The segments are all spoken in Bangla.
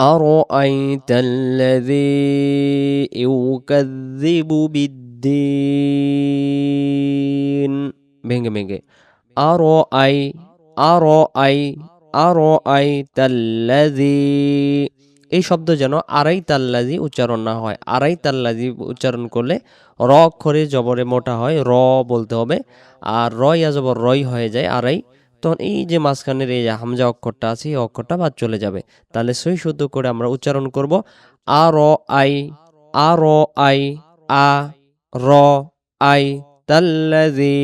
أرأيت الذي يكذب بالدين ভেঙে ভেঙে আরো আই আরো আই আরো আই তাল্লাজি এই শব্দ যেন আড়াই তাল্লাজি উচ্চারণ না হয় আড়াই তাল্লাজি উচ্চারণ করলে র অক্ষরে জবরে মোটা হয় র বলতে হবে আর র ইয়া জবর রই হয়ে যায় আড়াই তখন এই যে মাঝখানের এই হামজা অক্ষরটা আছে, এই অক্ষরটা বাদ চলে যাবে। তাহলে সই শুদ্ধ করে আমরা উচ্চারণ করব, আ, র, আই, আ, র, আই, আ, র, আই তাল্লাজি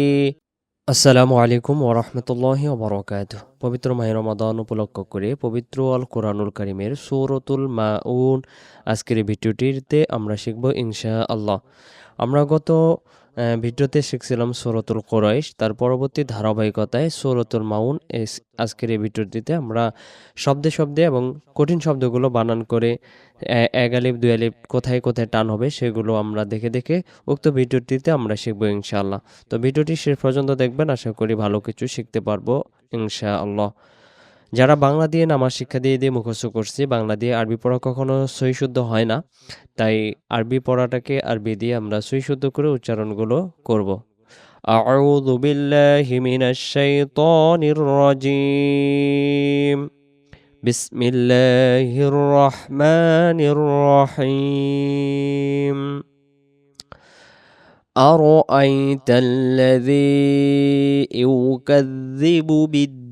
আসসালামু আলাইকুম ওরহমতুল্লাহি ওবরকাত পবিত্র মাহে রমাদান উপলক্ষ করে পবিত্র আল কোরআনুল করিমের সৌরতুল মাউন। আজকের ভিডিওটিতে আমরা শিখব ইনশা আল্লাহ আমরা গত ভিডিওতে শিখছিলাম সৌরতুল কোরাইশ, তার পরবর্তী ধারাবাহিকতায় সৌরতুল মাউন আজকের এই ভিডিওটিতে আমরা শব্দে শব্দে এবং কঠিন শব্দগুলো বানান করে এক আলিফ, দুই আলিপ কোথায় কোথায় টান হবে সেগুলো আমরা দেখে দেখে উক্ত ভিডিওটিতে আমরা শিখব ইনশাআল্লাহ। তো ভিডিওটি শেষ পর্যন্ত দেখবেন, আশা করি ভালো কিছু শিখতে পারব ইনশা আল্লাহ যারা বাংলা দিয়ে নামাজ শিক্ষা দিয়ে দিয়ে মুখস্থ করছি বাংলা দিয়ে আরবি পড়া কখনো সই শুদ্ধ হয় না তাই আরবি পড়াটাকে আরবি দিয়ে আমরা সই শুদ্ধ করে উচ্চারণগুলো করব أعوذ بالله من الشيطان الرجيم بسم الله الرحمن الرحيم أرأيت الذي يكذب بالدين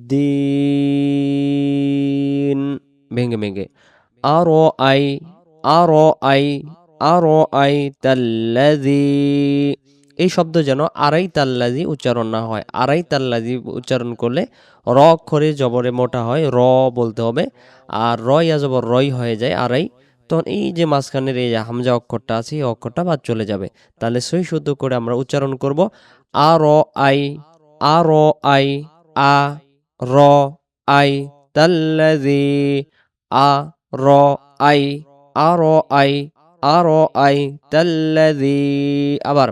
ভেঙে ভেঙে আরও আই আরও আই আরও আই তাল্লাজি এই শব্দ যেন আড়াই তাল্লাজি উচ্চারণ না হয়। আড়াই তাল্লাজি উচ্চারণ করলে র অক্ষরে জবরে মোটা হয়। র বলতে হবে। আর র ইয়া জবর রই হয়ে যায় আড়াই তখন এই যে মাঝখানের এই হামজা অক্ষরটা আছে, এই অক্ষরটা বাদ চলে যাবে। তাহলে সই শুদ্ধ করে আমরা উচ্চারণ করব। আ র আই আ র আই আ র আই তাল্লাজি আ র আই আ র আই আ র আই তাল্লাজি আবার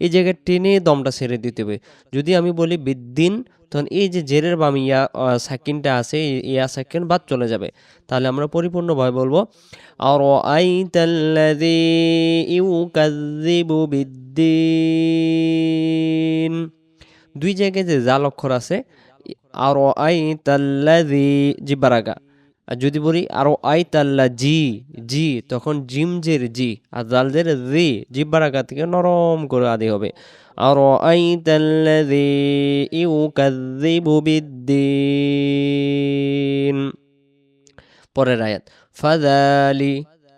এই জায়গায় টেনে দমটা ছেড়ে দিতে হবে। যদি আমি বলি বিদ্দিন, তখন এই যে জেরের বাম ইয়া সাকিনটা আছে ইয়া সাকিন বাদ চলে যাবে। তাহলে আমরা পরিপূর্ণভাবে বলব আর আই তাল্লাযী ইউকাযযিবু বিদ্দিন। দুই জায়গায় যে জাল অক্ষর আছে আর আই তাল্লাযী জিব্বারাগা। আর যদি বলি আরও আই তাল্লা জি জি, তখন জিম জের জি, আর জাল জের জি জিব্বারাগা থেকে নরম করে আদি হবে। আর আই তাল্লাযী ইউকাযযিবু বিদ্দিন। পরের আয়াত, ফাযালি,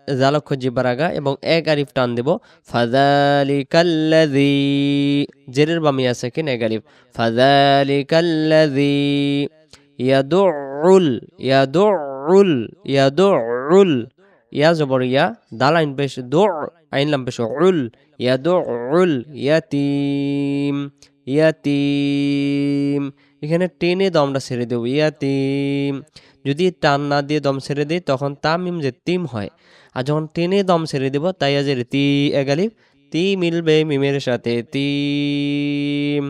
জালক্ষ জিব্বারাগা এবং এক আলিফ টান দেব। ফাযালি কাল্লাযী জেরের বামি আছে কিন এক আলিফ? ফাযালি কাল্লাযী ইয়াদুল ইয়াদুল ইয়াদুল ইয়া জবর, ইয়া দাল আইন পেশ দু আইন লাম পেশ উল ইয়াদুল ইয়াতিম ইয়াতিম এখানে টেনে দমটা ছেড়ে দেব ইয়াতিম যদি টান না দিয়ে দম ছেড়ে দিই, তখন তামিম যে তিম হয়। আর যখন টেনে দম ছেড়ে দেব তাই আজ তি এগালিফ তি মিলবে মিমের সাথে তিম।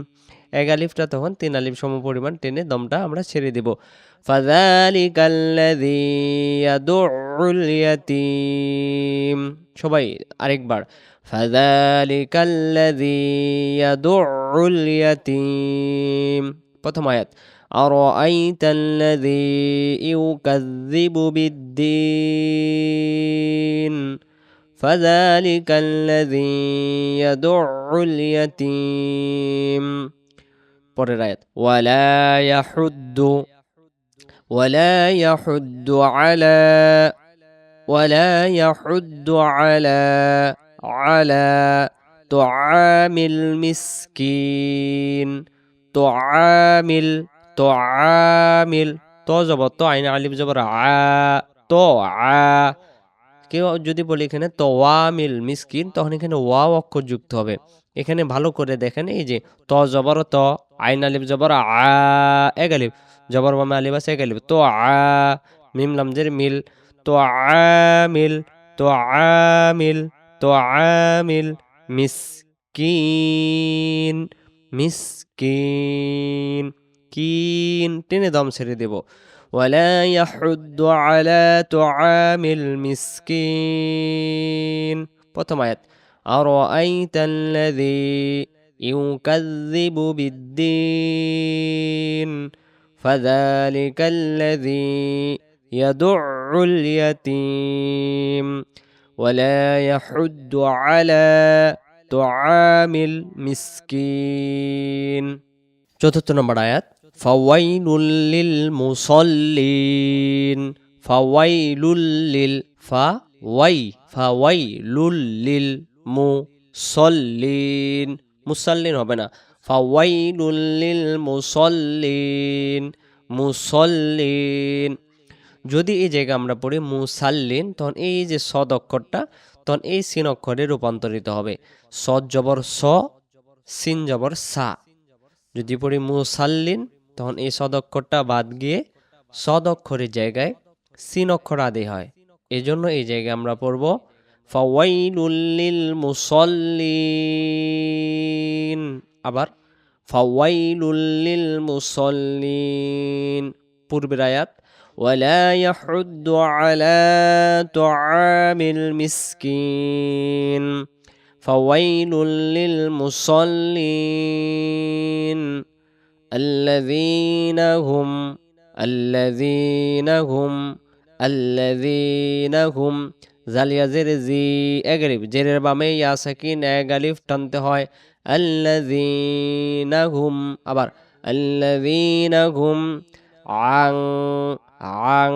এগালিফটা তখন তিন আলিফ সম পরিমাণ টেনে দমটা আমরা ছেড়ে দেব ফাযালিকাল্লাযী ইয়াদুল ইয়াতীম সবাই আরেকবার ফাযালিকাল্লাযী ইয়াদুল ইয়াতীম প্রথম আয়াত أرأيت الذي يكذب بالدين فذلك الذي يدع اليتيم পরের আয়াত ওয়ালায়াহুদ্দু ওয়ালায়াহুদ্দু আলা ওয়ালায়াহুদ্দু আলা আলা তুআমিল মিসকিন, তুআমিল তুআমিল, তো জব তো আইন, আলিফ জবর, আ, তো, আ। কেউ যদি বলি এখানে তোয়ামিল মিসকিন তখন এখানে ওয়া অক্ষর যুক্ত হবে। এখানে ভালো করে দেখেন এই যে ত জবর ত আইন আলিফ জবর আ এক আলিফ জবর বামে আলিফ আছে এক আলিফ তো আ মিম লামজের মিল তো আমিল তুআমিল তুআমিল মিসকিন মিসকিন কিন টেনে দম ছেড়ে দেব ولا يحض على طعام المسكين প্রথম আয়াত أرأيت الذي يكذب بالدين فذلك الذي يدع اليتيم ولا يحد على طعام المسكين চতুর্থ নম্বর আয়াত ফাওয়াইলুল লিল মুসাল্লিন ফাওয়াইলুল লিল ফা ওয়াই ফাওয়াইলুল লিল মুসাল্লিন। মুসাল্লিন হবে না। ফাওয়াইলুল লিল মুসাল্লিন। মুসল্লিন। যদি এই জায়গা আমরা পড়ি মুসাল্লিন, তখন এই যে সদ অক্ষরটা, তখন এই সিন অক্ষরে রূপান্তরিত হবে। সদ জবর স, সিন জবর সা। যদি পড়ি মুসাল্লিন, তখন এই সদ অক্ষরটা বাদ গিয়ে সদ অক্ষরের জায়গায় সিন অক্ষর আদি হয়। এজন্য এই জায়গায় আমরা পড়ব ফাওয়াইলুল্লিল মুসল্লিন আবার ফাওয়াইলুল্লিল মুসল্লিন পূর্বের আয়াত ولا يحض على طعام المسكين فويل للمصلين الذين هم الذين هم الذين هم জালিয়াজের জি এগালিফ জেরের বামে ইয়া সাকিন এগালিফ টানতে হয়। আল্লাযীনা হুম, আবার আল্লাযীনা হুম, আং আং,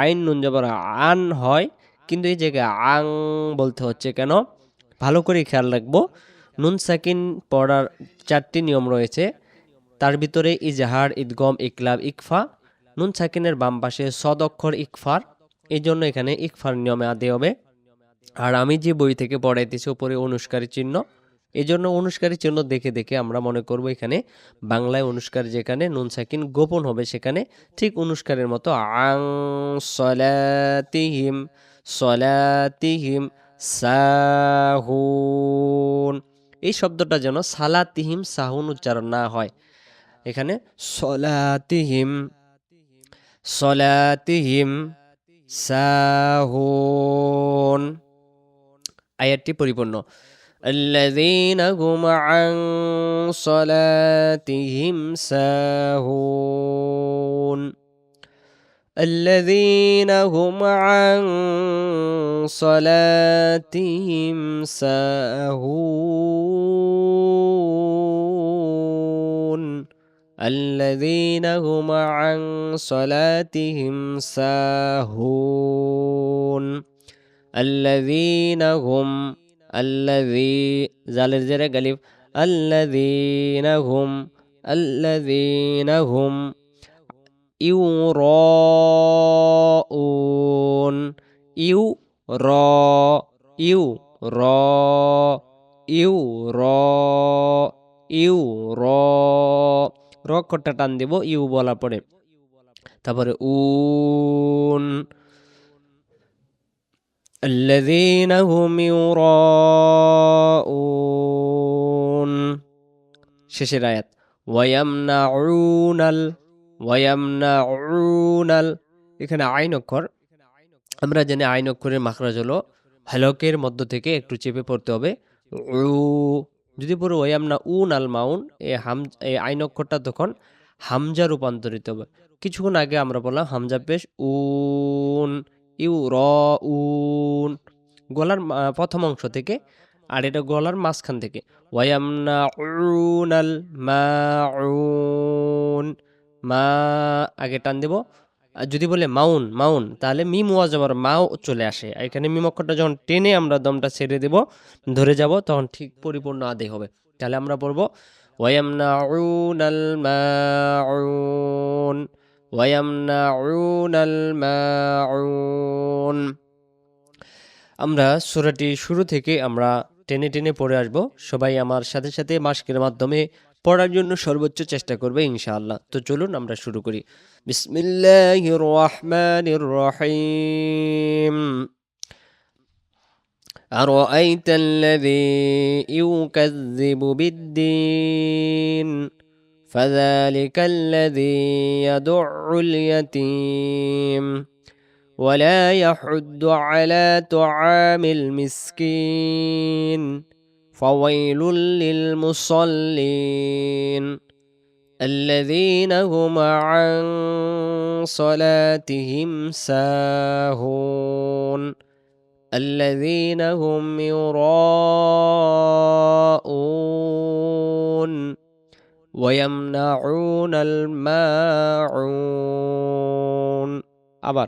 আইন নুন জবর আন হয়, কিন্তু এই জায়গায় আং বলতে হচ্ছে কেন? ভালো করে খেয়াল রাখব। নুন সাকিন পড়ার চারটি নিয়ম রয়েছে। তার ভিতরে ইজাহার ইদগম ইকলাব, ইকফা। নুন সাকিনের বাম পাশে সদ অক্ষর ইকফার। এই জন্য এখানে ইকফার নিয়মে আদে হবে। আর আমি যে বই থেকে পড়াইতেছি, উপরে অনুষ্কারী চিহ্ন। এই জন্য অনুষ্কারী চিহ্ন দেখে দেখে আমরা মনে করব এখানে বাংলায় অনুষ্কার যেখানে, নুন সাকিন গোপন হবে সেখানে। ঠিক অনুষ্কারের মতো, আং সলাতিহিম সলাতিহিম সাহুন। এই শব্দটা যেন সালাতিহিম সাহুন উচ্চারণ না হয়। এখানে সলাতিহিম সলাতিহিম সাহুন আয়াতটি পরিপূর্ণ الذين هم عن صلاتهم ساهون الذين هم عن صلاتهم ساهون الذين هم عن صلاتهم ساهون. الذين هم الذي زال زر قلب الذين هم الذين هم يراءون. يراء يراء يراء يراء র ইউ র র কটা টান দেব ইউ বলার পরে তারপরে উন الذين هم يراءون শেষের আয়াত ওয়ায়ামনাউনাল ওয়ায়ামনাউনাল এখানে আইন অক্ষর আমরা জানি আইন অক্ষরের মাখরাজ হলো হ্যালকের মধ্য থেকে একটু চেপে পড়তে হবে উ যদি পুরো ওয়ায়ামনা উন আল মাউন এ হাম এই আইন অক্ষরটা তখন হামজা রূপান্তরিত হবে। কিছুক্ষণ আগে আমরা বললাম হামজা পেশ উন, ইউ, র, উন, গলার প্রথম অংশ থেকে, আর এটা গলার মাঝখান থেকে। ওয়ায়ামনা উন আল মা উন মা, আগে টান দেব। যদি বলে মাউন মাউন, তাহলে ওয়াজ আবার মাও চলে আসে। এখানে মিম অক্ষরটা যখন টেনে আমরা দমটা ছেড়ে দেব, ধরে যাব, তখন ঠিক পরিপূর্ণ আদায় হবে। তাহলে আমরা পড়ব, ওয়ায়ামনাউনাল মাউন ওয়ায়ামনাউনাল মাউন। আমরা সূরাটি শুরু থেকে আমরা টেনে টেনে পড়ে আসব। সবাই আমার সাথে সাথে মাস্কের মাধ্যমে পড়ার জন্য সর্বোচ্চ চেষ্টা করবে ইনশাআল্লাহ তো চলুন আমরা শুরু করি বিসমিল্লাহির রহমানির রহিম أرأيت الذي يكذب بالدين فذلك الذي يدع اليتيم ولا يحد على طعام المسكين فويل للمصلين الذين هم عن صلاتهم ساهون الذين هم يراءون ويمنعون الماعون আবার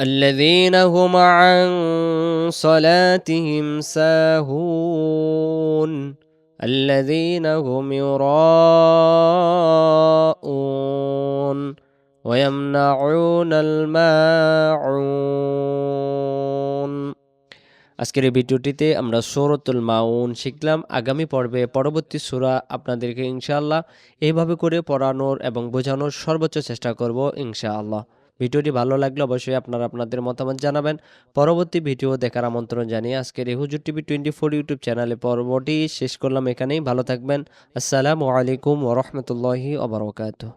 الذين هم عن صلاتهم ساهون الذين هم يراءون ويمنعون الماعون আজকের এই ভিডিওটিতে আমরা সৌরতুল মাউন শিখলাম আগামী পর্বে পরবর্তী সূরা আপনাদেরকে ইনশাআল্লাহ এইভাবে করে পড়ানোর এবং বোঝানোর সর্বোচ্চ চেষ্টা করব ইনশাআল্লাহ ভিডিওটি ভালো লাগলে অবশ্যই আপনারা আপনাদের মতামত জানাবেন। পরবর্তী ভিডিও দেখার আমন্ত্রণ জানিয়ে আজকের হুজুর টিভি টোয়েন্টি ফোর ইউটিউব চ্যানেলে পর্বটি শেষ করলাম এখানেই। ভালো থাকবেন। আসসালামু আলাইকুম ওরহমতুল্লাহি ওবরাকাতুহ